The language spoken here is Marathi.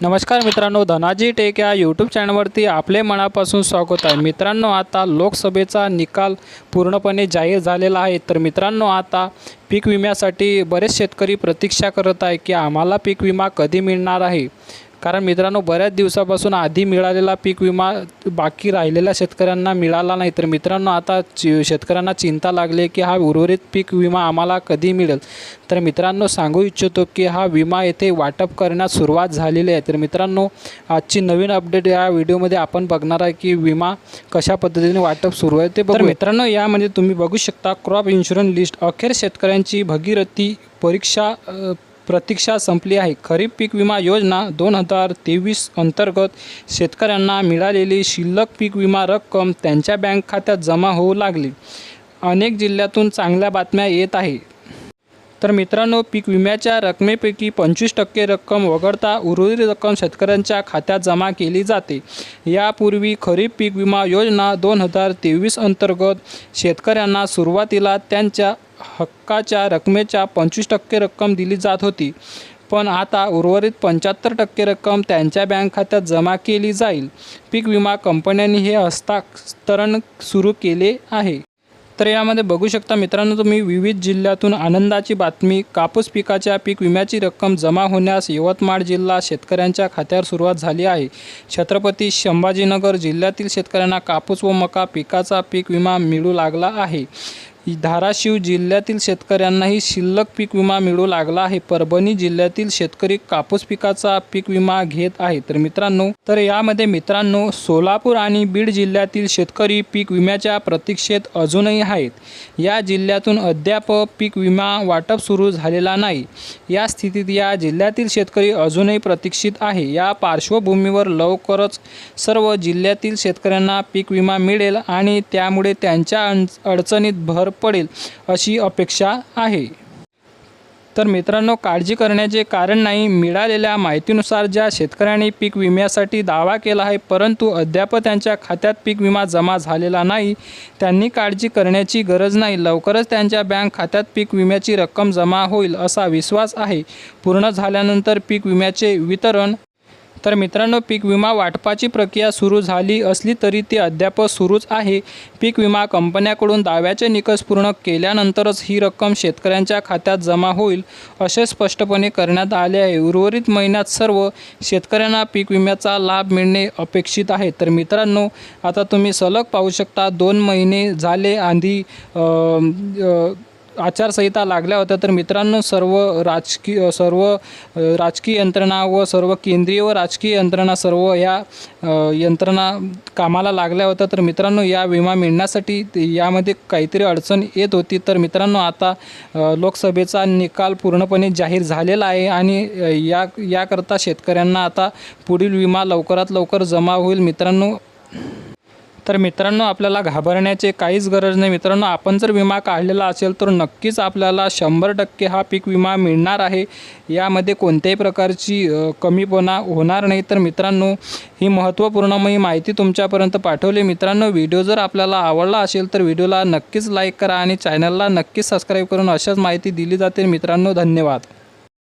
नमस्कार मित्रांनो धनाजी टेक या यूट्यूब चॅनलवरती आपले मनापासून स्वागत आहे. मित्रांनो आता लोकसभेचा निकाल पूर्णपणे जाहीर झालेला आहे. तर मित्रांनो आता पीक विम्यासाठी बरेच शेतकरी प्रतीक्षा करत आहे की आम्हाला पीक विमा कधी मिळणार आहे? कारण मित्रांनो बऱ्याच दिवसापासून आधी मिळालेला पीक विमा बाकी राहिलेल्या शेतकऱ्यांना मिळाला नाही. तर मित्रांनो आता चि शेतकऱ्यांना चिंता लागली की हा उर्वरित पीक विमा आम्हाला कधी मिळेल? तर मित्रांनो सांगू इच्छितो की हा विमा येथे वाटप करण्यास सुरुवात झालेली आहे. तर मित्रांनो आजची नवीन अपडेट या व्हिडिओमध्ये आपण बघणार आहे की विमा कशा पद्धतीने वाटप सुरू आहे ते बघू मित्रांनो यामध्ये तुम्ही बघू शकता क्रॉप इन्शुरन्स लिस्ट. अखेर शेतकऱ्यांची भगीरथी परीक्षा प्रतीक्षा संपली आहे. खरीप पीक विमा योजना दोन हजार तेवीस अंतर्गत शेतकऱ्यांना मिळालेली शिल्लक पीक विमा रक्कम त्यांच्या बँक खात्यात जमा होऊ लागली. अनेक जिल्ह्यातून चांगल्या बातम्या येत आहे. तर मित्रांनो पीक विम्याच्या रकमेपैकी पंचवीस टक्के रक्कम वगळता उर्वरित रक्कम शेतकऱ्यांच्या खात्यात जमा केली जाते. यापूर्वी खरीप पीक विमा योजना दोन हजार तेवीस अंतर्गत शेतकऱ्यांना सुरुवातीला त्यांच्या हक्काच्या रकमेच्या पंचवीस टक्के रक्कम दिली जात होती. पण आता उर्वरित पंच्याहत्तर टक्के रक्कम त्यांच्या बँक खात्यात जमा केली जाईल. पीक विमा कंपन्यांनी हे हस्तांतरण सुरू केले आहे. तर यामध्ये बघू शकता मित्रांनो तुम्ही विविध जिल्ह्यातून आनंदाची बातमी कापूस पिकाच्या पीक विम्याची रक्कम जमा होण्यास यवतमाळ जिल्हा शेतकऱ्यांच्या खात्यावर सुरुवात झाली आहे. छत्रपती संभाजीनगर जिल्ह्यातील शेतकऱ्यांना कापूस व मका पिकाचा पीक विमा मिळू लागला आहे. धाराशिव जिल्ह्यातील शेतकऱ्यांनाही शिल्लक पीक विमा मिळू लागला आहे. परभणी जिल्ह्यातील शेतकरी कापूस पिकाचा पीक विमा घेत आहे तर मित्रांनो तर यामध्ये मित्रांनो सोलापूर आणि बीड जिल्ह्यातील शेतकरी पीक विम्याच्या प्रतीक्षेत अजूनही आहेत. या जिल्ह्यातून अद्याप पीक विमा वाटप सुरू झालेला नाही. या स्थितीत या जिल्ह्यातील शेतकरी अजूनही प्रतीक्षित आहे. या पार्श्वभूमीवर लवकरच सर्व जिल्ह्यातील शेतकऱ्यांना पीक विमा मिळेल आणि त्यामुळे त्यांच्या अडचणीत भर पडेल अशी अपेक्षा आहे. तर मित्रांनो काळजी करण्याचे कारण नाही. मिळालेल्या माहितीनुसार ज्या शेतकऱ्यांनी पीक विम्यासाठी दावा केला आहे परंतु अद्याप त्यांच्या खात्यात पीक विमा जमा झालेला नाही. त्यांनी काळजी करण्याची गरज नाही. लवकरच त्यांच्या बँक खात्यात पीक विम्याची रक्कम जमा होईल असा विश्वास आहे. पूर्ण झाल्यानंतर पीक विम्याचे वितरण तर मित्रांनो पीक विमा वाटपाची प्रक्रिया सुरू झाली असली तरी ती अद्याप सुरूच आहे. पीक विमा कंपन्याकडून दाव्याचे निकष पूर्ण केल्यानंतरच ही रक्कम शेतकऱ्यांच्या खात्यात जमा होईल असे स्पष्टपणे करण्यात आले आहे. उर्वरित महिन्यात सर्व शेतकऱ्यांना पीक विम्याचा लाभ मिळणे अपेक्षित आहे. तर मित्रांनो आता तुम्ही सलग पाहू शकता दोन महिने झाले आधी आचारसंहिता लागल्या होत्या तर मित्रांनो सर्व राजकीय सर्व राजकीय यंत्रणा व सर्व केंद्रीय व राजकीय यंत्रणा सर्व या यंत्रणा कामाला लागल्या होत्या. तर मित्रांनो या विमा मिळण्यासाठी यामध्ये काहीतरी अडचण येत होती. तर मित्रांनो आता लोकसभेचा निकाल पूर्णपणे जाहीर झालेला आहे आणि या याकरता शेतकऱ्यांना आता पुढील विमा लवकरात लवकर जमा होईल. मित्रांनो तर मित्रांनो आपल्याला घाबरण्याची काहीच गरज नाही. मित्रांनो आपण जर विमा काढलेला असेल तर नक्कीच आपल्याला शंभर टक्के हा पीक विमा मिळणार आहे. यामध्ये कोणत्याही प्रकारची कमीपणा होणार नाही. तर मित्रांनो ही महत्त्वपूर्ण मी माहिती तुमच्यापर्यंत पाठवली. मित्रांनो व्हिडिओ जर आपल्याला आवडला असेल तर व्हिडिओला नक्कीच लाईक करा आणि चॅनलला नक्कीच सबस्क्राईब करून अशाच माहिती दिली जाते मित्रांनो धन्यवाद.